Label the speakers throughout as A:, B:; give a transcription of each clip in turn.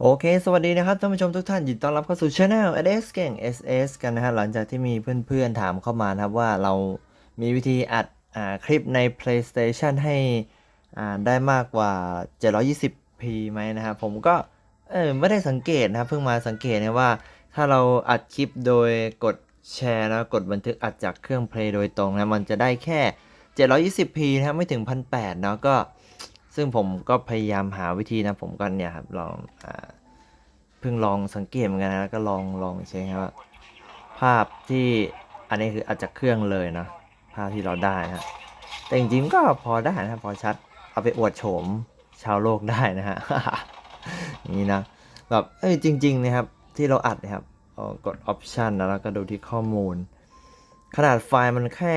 A: โอเค สวัสดีนะครับท่านผู้ชมทุกท่านยินดีต้อนรับเข้าสู่ช anel s เก่ง SS กันนะฮะหลังจากที่มีเพื่อนๆถามเข้ามาครับว่าเรามีวิธีอัดอ่าคลิปใน PlayStation ให้อ่าได้มากกว่า 720p ไหมนะครับผมก็เออไม่ได้สังเกตนะครับเพิ่งมาสังเกตนะว่า ถ้าเราอัดคลิปโดยกดแชร์แล้วกดบันทึกอัดจากเครื่อง Play โดยตรงนะมันจะได้แค่ 720p นะไม่ถึง1,800เนาะก็ ซึ่งผมก็พยายามหาวิธีนะ ผมก็เนี่ยครับลองอเพิ่งลองสังเกตเหมือนกันนะแล้วก็ลองลองเช็คครับว่าภาพที่อันนี้คืออัดจากเครื่องเลยนะ ภาพที่เราได้นะแต่จริงๆก็พอได้นะพอชัดเอาไปอวดโฉมชาวโลกได้นะฮะอย่างนี้นะแบบเอ้ยจริง ๆ นะครับที่เราอัดนะครับกด option นแล้วก็ดูที่ข้อมูล ขนาดไฟล์มันแค่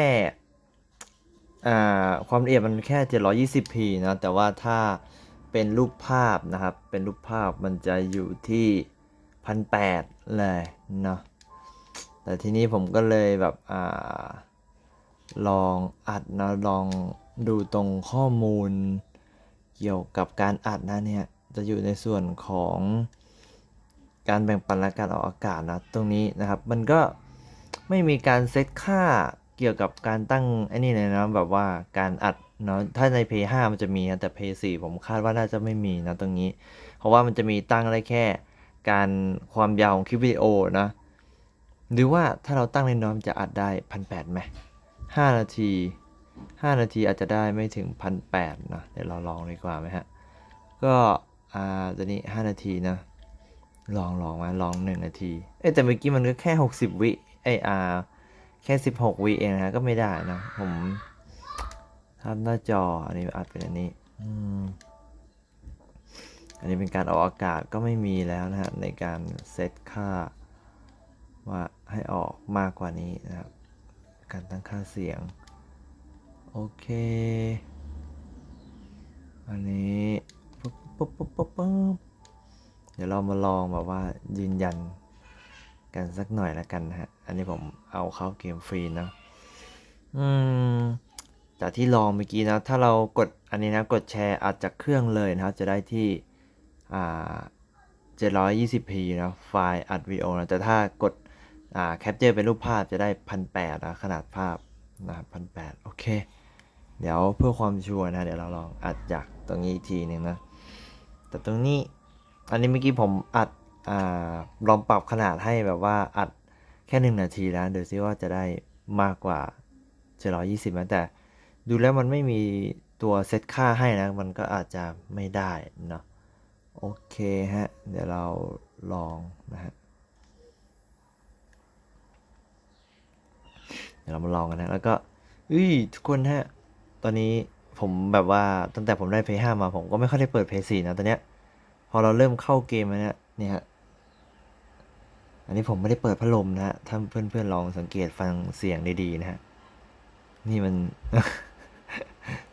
A: อ่าความละเอียดมันแค่ 720p นะแต่ว่าถ้าเป็นรูปภาพนะครับ เป็นรูปภาพมันจะอยู่ที่ 1,800 เลยเนาะแต่ทีนี้ผมก็เลยแบบอ่าลองอัดนะลองดูตรงข้อมูลเกี่ยวกับการอัดนะเนี่ยจะอยู่ในส่วนของการแบ่งปันและการออกอากาศนะตรงนี้นะครับ มันก็ไม่มีการเซตค่า เกี่ยวกับการตั้งไอ้นี่เลยนะแบบว่าการอัดเนาะถ้าใน p 5มันจะมีนะแต่ p 4ผมคาดว่าน่าจะไม่มีนะตรงนี้ เพราะว่ามันจะมีตั้งได้แค่ การความยาวของคลิปวิดีโอนะ หรือว่าถ้าเราตั้งในน้อมจะอัดได้พันแปดไหมห้านาทีห้านาทีอาจจะได้ไม่ถึงพันแปดนะเดี๋ยวเราลองดีกว่าไหมฮะ ก็อ่าตัวนี้ห้านาทีนะ ลองลองมาลองหนึ่งนาที เอ้แต่เมื่อกี้มันก็แค่หกสิบวิไออาร์ แค่สิบหกวิเองนะก็ไม่ได้นะ ผมทำหน้าจออันนี้อัดเป็นอันนี้อืมอันนี้เป็นการออกอากาศก็ไม่มีแล้วนะฮะในการเซตค่า ว่าให้ออกมากกว่านี้นะครับ การตั้งค่าเสียง โอเค อันนี้ปุ๊บปุ๊บปุ๊บปุ๊บปุ๊บเดี๋ยวเรามาลองแบบว่ายืนยันกันสักหน่อยละกันนะฮะ อันนี้ผมเอาเข้าเกมฟรีเนอะอืมจากที่ลองเมื่อกี้นะ ถ้าเรากดอันนี้นะ กดแชร์อัดจากเครื่องเลยนะครับ จะได้ที่อ่า 720p นะไฟล์อัดวิดีโอนะ แต่ถ้ากดอ่าแคปเจอร์เป็นรูปภาพจะได้พันแนะขนาดภาพนะครับพันแโอเค เดี๋ยวเพื่อความชัวร์นะ เดี๋ยวเราลองอัดจากตรงนี้อีกทีหนึ่งนะ แต่ตรงนี้ อันนี้เมื่อกี้ผมอัดอ่าลองปรับขนาดให้แบบว่าอัด แค่หนึ่งนาทีนะดูซิว่าจะได้มากกว่า 720นะแต่ดูแล้วมันไม่มีตัวเซตค่าให้นะ มันก็อาจจะไม่ได้เนาะโอเคฮะ เดี๋ยวเราลองนะฮะเดี๋ยวเรามาลองกันนะแล้วก็อุ้ยทุกคนฮะ ตอนนี้ผมแบบว่าตั้งแต่ผมได้ p 5มาผมก็ไม่ค่อยได้เปิด p 4นะตอนเนี้ย พอเราเริ่มเข้าเกมแล้วเนี่ยเนี่ยฮะ อันนี้ผมไม่ได้เปิดพัดลมนะฮะ ถ้าเพื่อนๆลองสังเกตฟังเสียงดีๆนะฮะ นี่มัน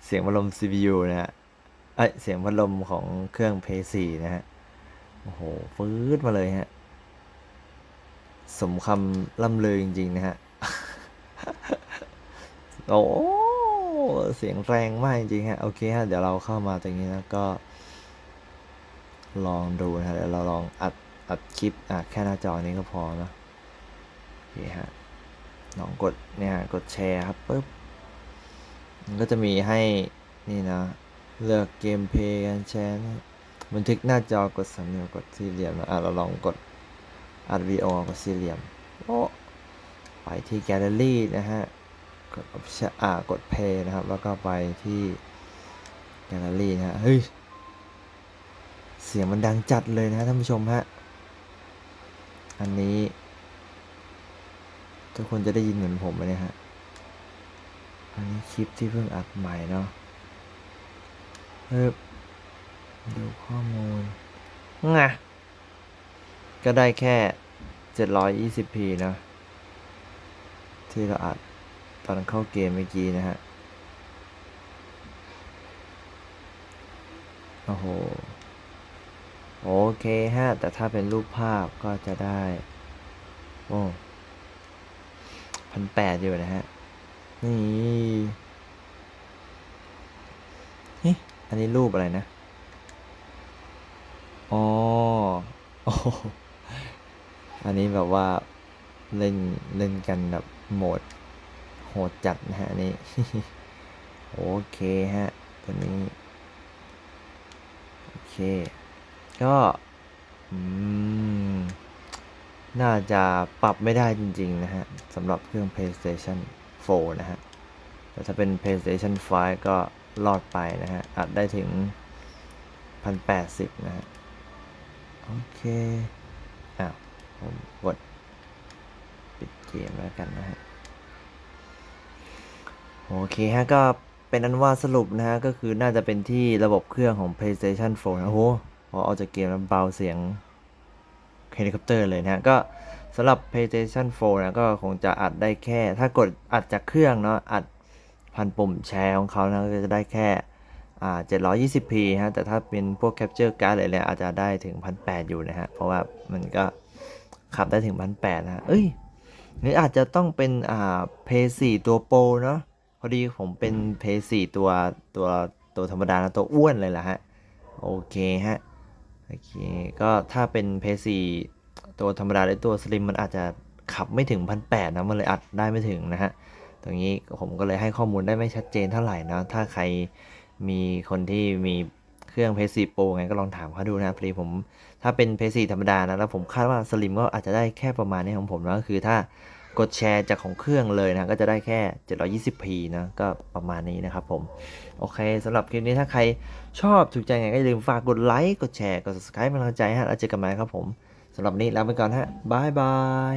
A: เสียงพัดลม CPU นะฮะ เอ้ย เสียงพัดลมของเครื่อง p 4นะฮะ โอ้โห ฟืดมาเลยฮะ สมคำล่ำเลือจริงๆนะฮะ โอ้เสียงแรงมากจริงฮะ โอเคฮะ เดี๋ยวเราเข้ามาตรงนี้แล้วก็ ลองดูนะฮะเดี๋ยวเราลองอัด อัดคลิปอะแค่หน้าจอนี้ก็พอนะโอเคฮะลองกดเนี่ยฮะกดแชร์ครับปุ๊บมันก็จะมีให้นี่นะ เลือกเกมเพย์การแชร์นะบันทึกหน้าจอกดสามเหลี่ยมกดสี่เหลี่ยมนะอะเราลองกดอัดวีดีโอกดสี่เหลี่ยมโอ้ไปที่แกลเลอรี่นะฮะกดอ่ากดเพย์นะครับ แล้วก็ไปที่แกลเลอรี่นะฮะเฮ้ยเสียงมันดังจัดเลยนะฮะท่านผู้ชมฮะ อันนี้ ทุกคนจะได้ยินเหมือนผมไหมเนี่ยฮะ อันนี้คลิปที่เพิ่งอัดใหม่เนาะเฮ้ยดูข้อมูลงะก็ได้แค่ 720p นะ ที่เราอัดตอนเข้าเกมเมื่อกี้นะฮะ โอ้โห โอเคฮะ แต่ถ้าเป็นรูปภาพก็จะได้ โอ้พันแปดอยู่นะฮะ นี่เฮ้อันนี้รูปอะไรนะ อ๋อโออันนี้แบบว่าเล่นเล่นกันแบบโหมดโหดจัดนะฮะนี่ โอเคฮะตัวนี้ โอเค ก็อืมน่าจะปรับไม่ได้จริง ๆ นะฮะสำหรับเครื่อง PlayStation 4 นะฮะ แต่ถ้าเป็น PlayStation 5 ก็รอดไปนะฮะ อัดได้ถึง 1080 นะฮะ โอเค อ้าว ผมกดปิดเกมแล้วกันนะฮะ โอเคฮะ ก็เป็นอันว่าสรุปนะฮะ ก็คือน่าจะเป็นที่ระบบเครื่องของ PlayStation 4 นะโอ้โห พอออกจากเกมแล้วเบาเสียงเฮลิคอปเตอร์เลยนะฮะก็สำหรับ PlayStation 4 นะก็คงจะอัดได้แค่ ถ้ากดอัดจากเครื่องเนาะอัดพันปุ่มแชร์ของเขานะก็จะได้แค่อ่า 720p ฮะแต่ถ้าเป็นพวก Capture Card อะไรเนี่ยอาจจะได้ถึง 1,800 อยู่นะฮะ เพราะว่ามันก็ขับได้ถึง 1,800 นะฮะเอ้ยหรืออาจจะต้องเป็นอ่า p l 4ตัวโปรเนาะพอดีผมเป็น p l 4ตัวตัวตัวธรรมดานะตัวอ้วนเลยล่ะฮะ โอเคฮะ โอเค ก็ถ้าเป็น Play 4ตัวธรรมดาหรือตัวสลิมมันอาจจะขับไม่ถึงพันแปดนะ มันเลยอัดได้ไม่ถึงนะฮะ ตรงนี้ผมก็เลยให้ข้อมูลได้ไม่ชัดเจนเท่าไหร่นะ ถ้าใครมีคนที่มีเครื่อง p 4 Pro ไงก็ลองถามเขาดูนะพอดีผม ถ้าเป็น p 4ธรรมดานะ แล้วผมคาดว่าสลิมก็อาจจะได้แค่ประมาณนี้ของผมนะก็คือถ้า กดแชร์จากของเครื่องเลยนะ ก็จะได้แค่ 720p นะ ก็ประมาณนี้นะครับผม โอเคสำหรับคลิปนี้ถ้าใครชอบถูกใจไงก็อย่าลืมฝากกดไลค์ กดแชร์ กด subscribe เป็นกำลังใจให้แล้วเจอกันใหม่ครับผมสำหรับวันนี้ลาไปก่อนฮะบายบาย